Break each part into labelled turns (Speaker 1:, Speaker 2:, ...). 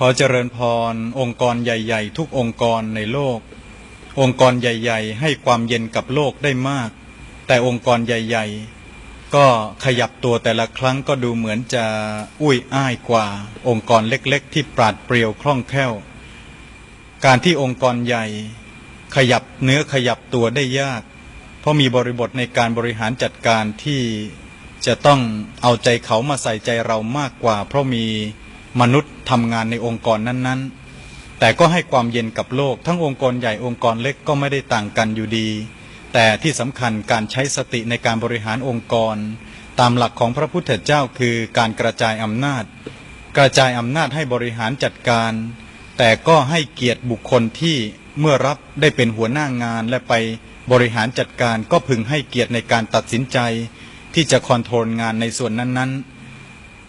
Speaker 1: ขอเจริญพร องค์กรใหญ่ ๆ ทุกองค์กรในโลก องค์กรใหญ่ ๆ ให้ความเย็นกับโลกได้มาก แต่องค์กรใหญ่ ๆ ก็ขยับตัวแต่ละครั้งก็ดูเหมือนจะอุ้ยอ้ายกว่า องค์กรเล็กๆ ที่ปราดเปรียวคล่องแคล่ว การที่องค์กรใหญ่ ขยับเนื้อขยับตัวได้ยาก เพราะมีบริบทในการบริหารจัดการที่จะต้องเอาใจเขามาใส่ใจเรามากกว่า เพราะมี มนุษย์ทำงานในองค์กรนั้น ๆ แต่ก็ให้ความเย็นกับโลก ทั้งองค์กรใหญ่องค์กรเล็กก็ไม่ได้ต่างกันอยู่ดี แต่ที่สำคัญการใช้สติในการบริหารองค์กร ตามหลักของพระพุทธเจ้าคือการกระจายอำนาจ กระจายอำนาจให้บริหารจัดการ แต่ก็ให้เกียรติบุคคลที่เมื่อรับได้เป็นหัวหน้างานและไปบริหารจัดการก็พึงให้เกียรติในการตัดสินใจ ที่จะคอนโทรลงานในส่วนนั้นๆ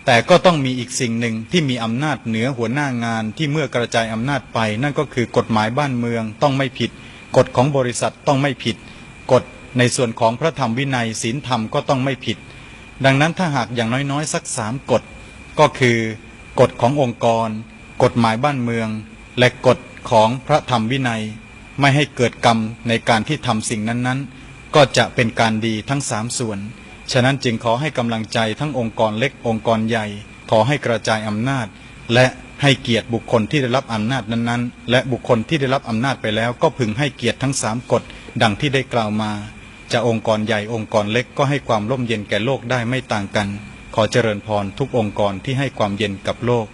Speaker 1: แต่ก็ต้องมีอีกสิ่งหนึ่งที่มีอำนาจเหนือหัวหน้างานที่เมื่อกระจายอำนาจไป นั่นก็คือกฎหมายบ้านเมืองต้องไม่ผิด กฎของบริษัทต้องไม่ผิด กฎในส่วนของพระธรรมวินัยศีลธรรมก็ต้องไม่ผิด ดังนั้นถ้าหากอย่างน้อยๆ สักสามกฎ ก็คือกฎขององค์กร กฎหมายบ้านเมือง และกฎของพระธรรมวินัย ไม่ให้เกิดกรรมในการที่ทำสิ่งนั้นๆ ก็จะเป็นการดีทั้งสามส่วน ฉะนั้นจึงขอให้กำลังใจทั้งองค์กรเล็กองค์กรใหญ่ ขอให้กระจายอำนาจ และให้เกียรติบุคคลที่ได้รับอำนาจนั้นๆ และบุคคลที่ได้รับอำนาจไปแล้ว ก็พึงให้เกียรติทั้งสามกฎดังที่ได้กล่าวมา จะองค์กรใหญ่องค์กรเล็กก็ให้ความร่มเย็นแก่โลกได้ไม่ต่างกัน ขอเจริญพรทุกองค์กรที่ให้ความเย็นกับโลก